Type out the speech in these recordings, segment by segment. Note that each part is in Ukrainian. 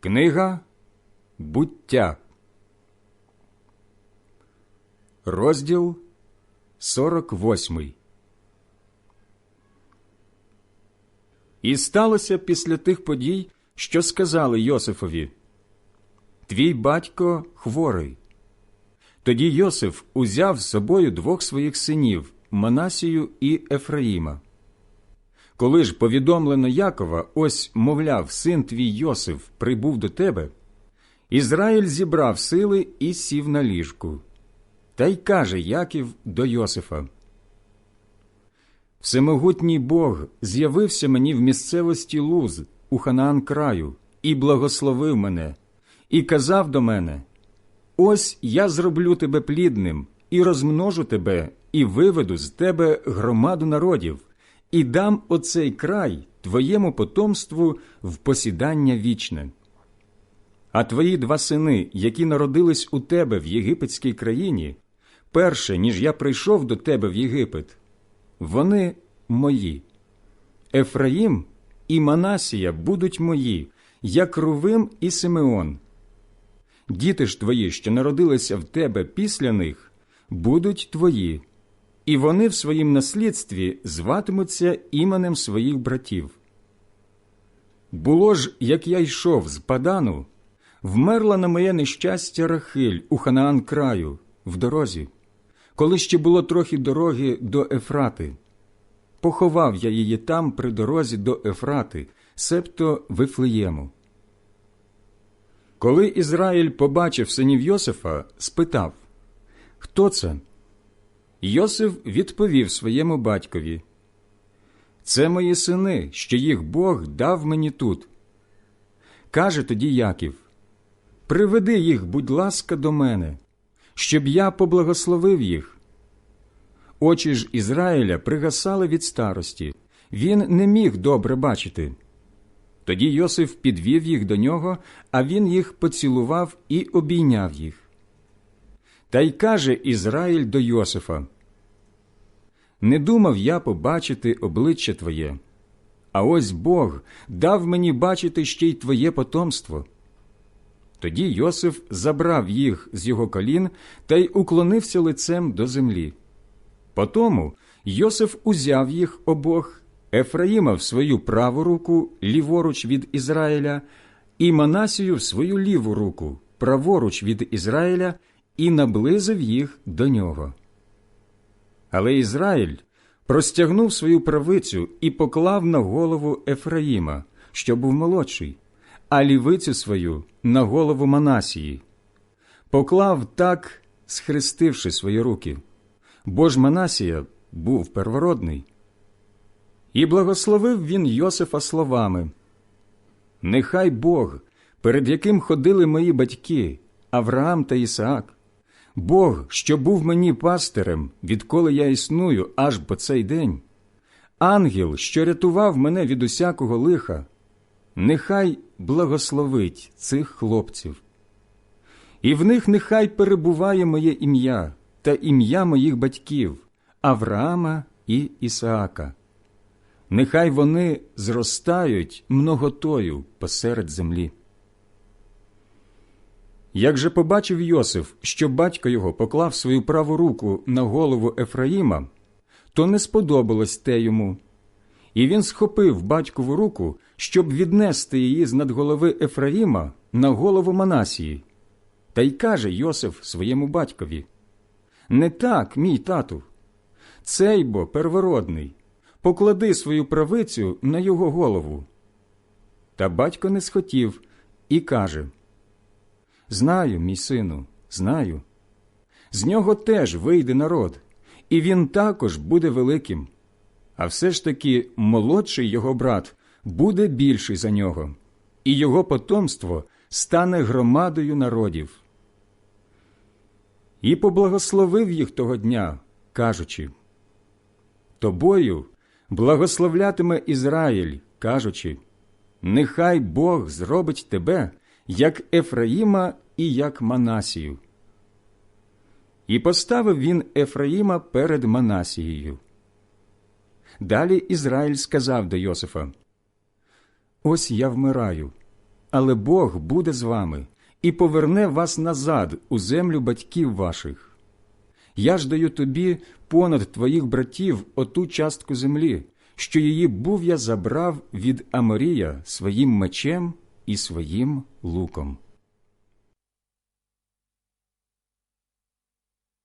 Книга буття, розділ 48 І сталося після тих подій, що сказали Йосифові Твій батько хворий. Тоді Йосиф узяв з собою двох своїх синів Манасію і Ефраїма. Коли ж повідомлено Якова, ось, мовляв, син твій Йосиф прибув до тебе, Ізраїль зібрав сили і сів на ліжку. Та й каже Яків до Йосифа: Всемогутній Бог з'явився мені в місцевості Луз у Ханаан краю і благословив мене, і казав до мене: Ось я зроблю тебе плідним, і розмножу тебе, і виведу з тебе громаду народів і дам оцей край твоєму потомству в посідання вічне. А твої два сини, які народились у тебе в єгипетській країні, перше, ніж я прийшов до тебе в Єгипет, вони мої. Ефраїм і Манасія будуть мої, як Рувим і Симеон. Діти ж твої, що народилися в тебе після них, будуть твої, і вони в своїм наслідстві зватимуться іменем своїх братів. Було ж, як я йшов з Падану, вмерла на моє нещастя Рахиль у Ханаан краю, в дорозі, коли ще було трохи дороги до Ефрати. Поховав я її там при дорозі до Ефрати, себто Вифлеєму. Коли Ізраїль побачив синів Йосифа, спитав Хто це? Йосиф відповів своєму батькові Це мої сини, що їх Бог дав мені тут. Каже тоді Яків Приведи їх, будь ласка, до мене, щоб я поблагословив їх. Очі ж Ізраїля пригасали від старості, він не міг добре бачити. Тоді Йосиф підвів їх до нього, а він їх поцілував і обійняв їх. Та й каже Ізраїль до Йосифа: Не думав я побачити обличчя Твоє, а ось Бог дав мені бачити ще й Твоє потомство. Тоді Йосиф забрав їх з його колін та й уклонився лицем до землі. Потому Йосиф узяв їх обох, Ефраїма в свою праву руку, ліворуч від Ізраїля, і Манасію в свою ліву руку, праворуч від Ізраїля, і наблизив їх до нього. Але Ізраїль простягнув свою правицю і поклав на голову Ефраїма, що був молодший, а лівицю свою на голову Манасії. Поклав так, схрестивши свої руки, бо ж Манасія був первородний. І благословив він Йосифа словами Нехай Бог, перед яким ходили мої батьки, Авраам та Ісаак, Бог, що був мені пастирем, відколи я існую аж по цей день, ангел, що рятував мене від усякого лиха, нехай благословить цих хлопців. І в них нехай перебуває моє ім'я та ім'я моїх батьків Авраама і Ісаака. Нехай вони зростають многотою посеред землі. Як же побачив Йосиф, що батько його поклав свою праву руку на голову Ефраїма, то не сподобалось те йому. І він схопив батькову руку, щоб віднести її з над голови Ефраїма на голову Манасії. Та й каже Йосиф своєму батькові Не так, мій тату. Цей бо первородний, поклади свою правицю на його голову. Та батько не схотів і каже Знаю, мій сину, знаю. З нього теж вийде народ, і він також буде великим. А все ж таки молодший його брат буде більший за нього, і його потомство стане громадою народів. І поблагословив їх того дня, кажучи Тобою благословлятиме Ізраїль, кажучи Нехай Бог зробить тебе як Ефраїма і як Манасію. І поставив він Ефраїма перед Манасією. Далі Ізраїль сказав до Йосифа: Ось я вмираю. але Бог буде з вами і поверне вас назад у землю батьків ваших. Я ж даю тобі понад твоїх братів оту частку землі, що її був я забрав від Аморія своїм мечем і своїм луком.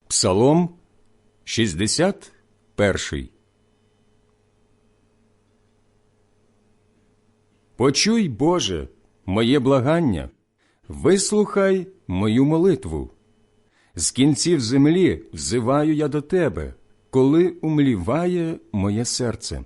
Псалом 61 Почуй, Боже, моє благання, вислухай мою молитву. З кінців землі взиваю я до Тебе, коли умліває моє серце.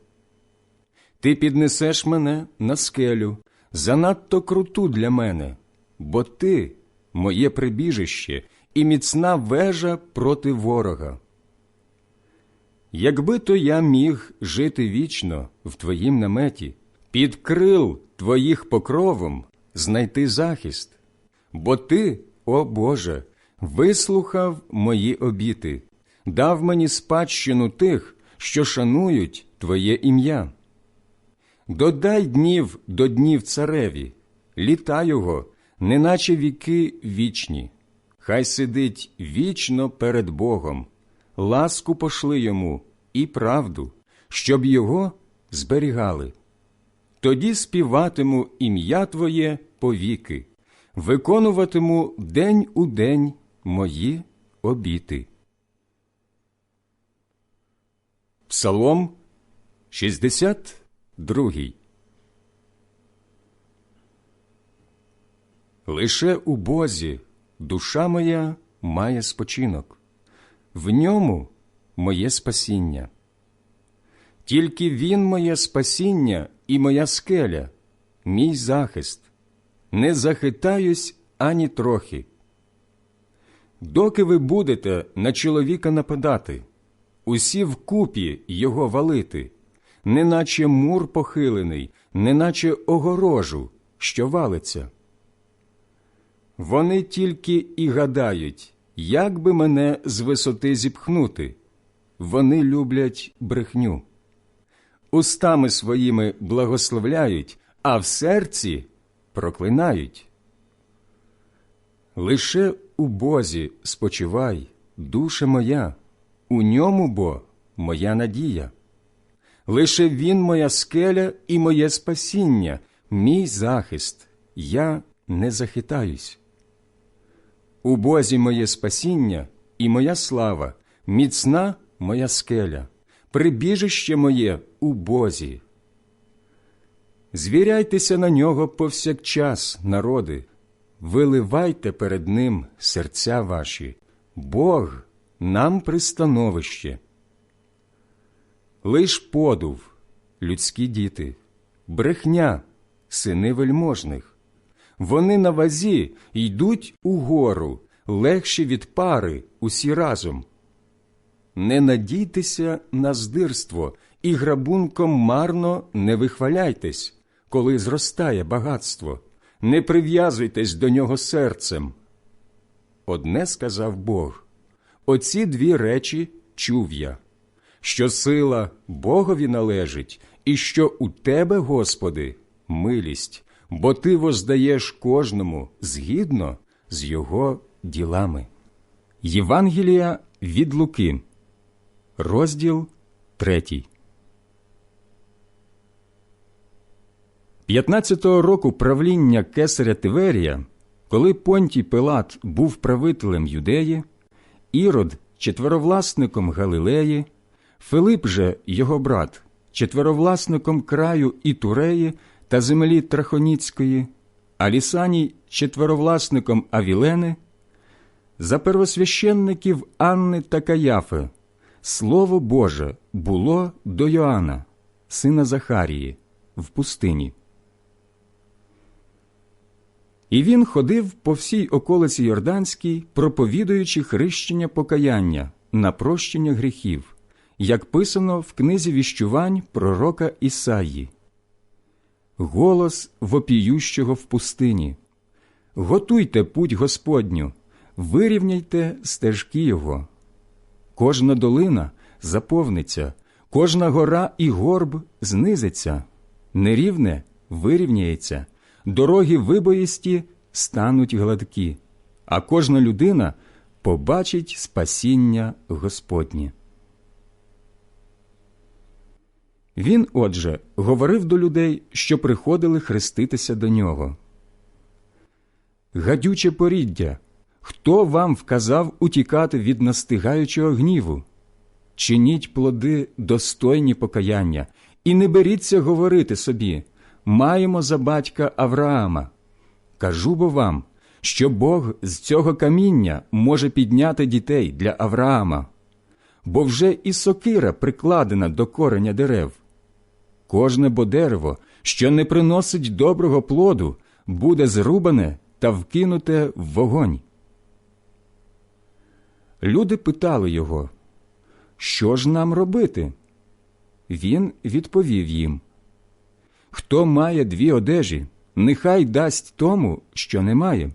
Ти піднесеш мене на скелю, занадто круту для мене, бо ти моє прибіжище і міцна вежа проти ворога. Якби то я міг жити вічно в твоїм наметі, під крил твоїх покровом знайти захист, бо ти, о Боже, вислухав мої обіти, дав мені спадщину тих, що шанують Твоє ім'я. Додай днів до днів цареві, літа його, неначе віки вічні. Хай сидить вічно перед Богом, ласку пошли йому і правду, щоб його зберігали. Тоді співатиму ім'я Твоє повіки, виконуватиму день у день мої обіти. Псалом 62 Лише у Бозі душа моя має спочинок, в ньому моє спасіння. Тільки Він моє спасіння і моя скеля, мій захист, не захитаюсь ані трохи. Доки ви будете на чоловіка нападати, усі вкупі його валити, неначе мур похилений, неначе огорожу, що валиться. Вони тільки і гадають, як би мене з висоти зіпхнути. Вони люблять брехню. Устами своїми благословляють, а в серці проклинають. Лише у Бозі спочивай, душе моя, у ньому бо моя надія. Лише Він моя скеля і моє спасіння, мій захист, я не захитаюсь. У Бозі моє спасіння і моя слава, міцна моя скеля, прибіжище моє у Бозі. Звіряйтеся на нього повсякчас, народи, виливайте перед Ним серця ваші, Бог нам пристановище. Лиш подув, людські діти, брехня, сини вельможних. Вони на вазі йдуть угору, легші від пари усі разом. Не надійтеся на здирство і грабунком марно не вихваляйтесь, коли зростає багатство, не прив'язуйтесь до нього серцем. Одне сказав Бог оці дві речі чув я, що сила Богові належить, і що у тебе, Господи, милість бо ти воздаєш кожному згідно з його ділами. Євангелія від Луки, розділ 3. 15-го року правління кесаря Тиверія, коли Понтій Пилат був правителем юдеї, Ірод четверовласником Галилеї, Филип же його брат, четверовласником краю Ітуреї та землі Трахоніцької, а Лісаній четверовласником Авілени, за первосвященників Анни та Каяфи, Слово Боже було до Йоанна, сина Захарії, в пустині. І він ходив по всій околиці Йорданській, проповідуючи хрещення покаяння на прощення гріхів, як писано в книзі віщувань пророка Ісаї голос вопіющого в пустині. Готуйте путь Господню, вирівняйте стежки Його. Кожна долина заповниться, кожна гора і горб знизиться, нерівне вирівняється, дороги вибоїсті стануть гладкі, а кожна людина побачить спасіння Господнє. Він, отже, говорив до людей, що приходили хреститися до нього. Гадюче поріддя, хто вам вказав утікати від настигаючого гніву? Чиніть плоди достойні покаяння, і не беріться говорити собі маємо за батька Авраама. Кажу бо вам, що Бог з цього каміння може підняти дітей для Авраама, бо вже і сокира прикладена до кореня дерев. Кожне бо дерево, що не приносить доброго плоду, буде зрубане та вкинуте в вогонь. Люди питали його, що ж нам робити? Він відповів їм Хто має дві одежі, нехай дасть тому, що не має,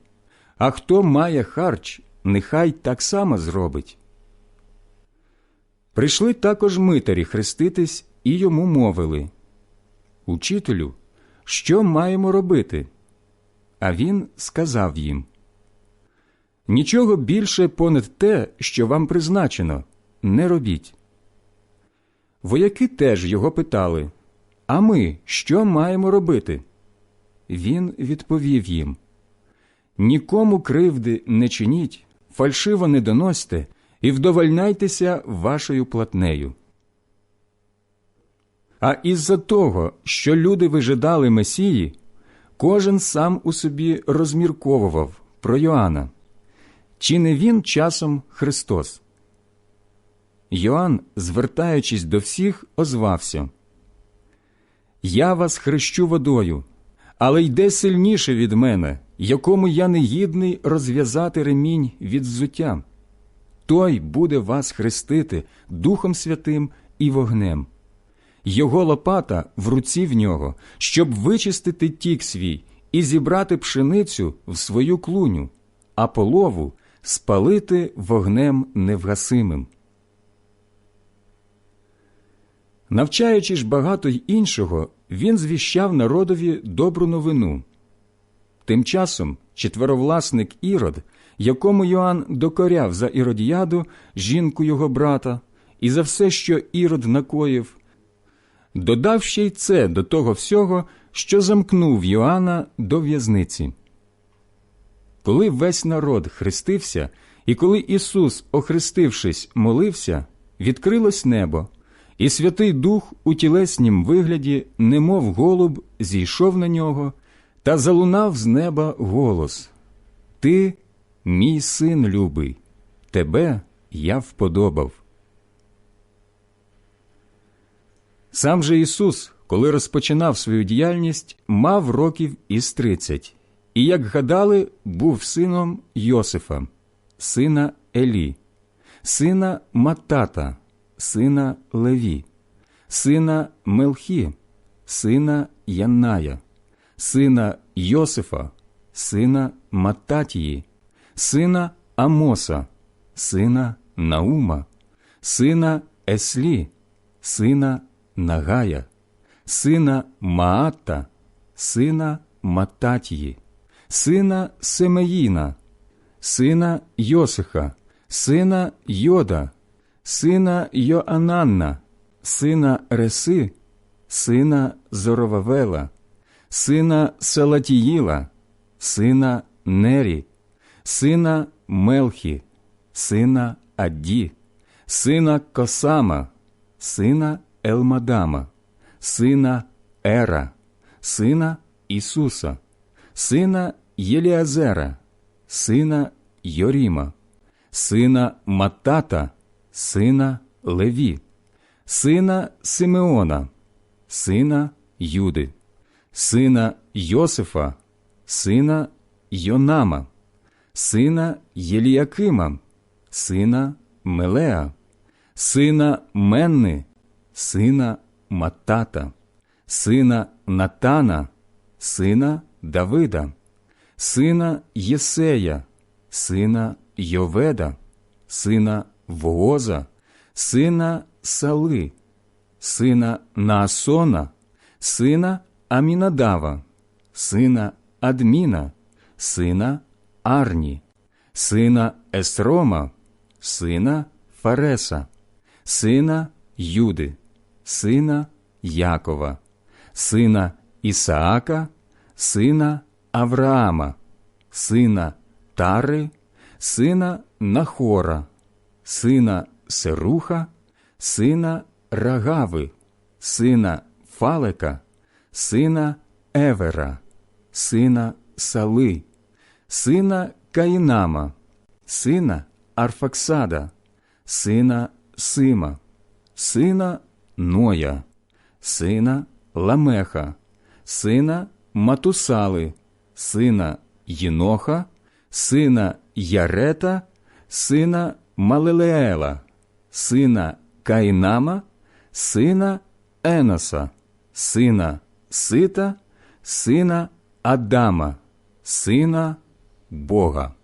а хто має харч, нехай так само зробить. Прийшли також митарі хреститись і йому мовили Учителю, що маємо робити? А він сказав їм Нічого більше понад те, що вам призначено, не робіть. Вояки теж його питали А ми що маємо робити? Він відповів їм Нікому кривди не чиніть, фальшиво не доносьте і вдовольняйтеся вашою платнею. А із-за того, що люди вижидали Месії, кожен сам у собі розмірковував про Йоанна. Чи не він часом Христос? Йоанн, звертаючись до всіх, озвався Я вас хрещу водою, але йде сильніше від мене, якому я не гідний розв'язати ремінь від взуття. Той буде вас хрестити Духом Святим і вогнем. Його лопата в руці в нього, щоб вичистити тік свій і зібрати пшеницю в свою клуню, а полову спалити вогнем невгасимим. Навчаючи ж багато й іншого, він звіщав народові добру новину. Тим часом четверовласник Ірод, якому Йоанн докоряв за Іродіаду, жінку його брата, і за все, що Ірод накоїв, додав ще й це до того всього, що замкнув Йоанна до в'язниці. Коли весь народ хрестився, і коли Ісус, охрестившись, молився, відкрилось небо, і Святий Дух у тілеснім вигляді, немов голуб, зійшов на нього та залунав з неба голос Ти, мій син любий, тебе я вподобав. Сам же Ісус, коли розпочинав свою діяльність, мав років із тридцять, і, як гадали, був сином Йосифа, сина Елі, сина Матата, сина Леві, сина Мелхі, сина Янная, сина Йосифа, сина Мататії, сина Амоса, сина Наума, сина Еслі, сина Нагая, сина Маата, сина Мататії, сина Семеїна, сина Йосиха, сина Йода, сина Йоананна, сина Реси, сина Зоровавела, сина Салатіїла, сина Нері, сина Мелхі, сина Адді, сина Косама, сина Елмадама, сина Ера, сина Ісуса, сина Єліазера, сина Йоріма, сина Матата, сина Леві, сина Симеона, сина Юди, сина Йосифа, сина Йонама, сина Єліякима, сина Мелеа, сина Менни, сина Матата, сина Натана, сина Давида, сина Єсея, сина Йоведа, сина Вооза, сина Сали, сина Наасона, сина Амінадава, сина Адміна, сина Арні, сина Есрома, сина Фареса, сина Юди, сина Якова, сина Ісаака, сина Авраама, сина Тари, сина Нахора, сина Серуха, сина Рагави, сина Фалека, сина Евера, сина Сали, сина Каїнама, сина Арфаксада, сина Сима, сина Ноя, сина Ламеха, сина Матусали, сина Єноха, сина Ярета, сина Малелеела, сина Каїнама, сина Еноса, сина Сита, сина Адама, сина Бога.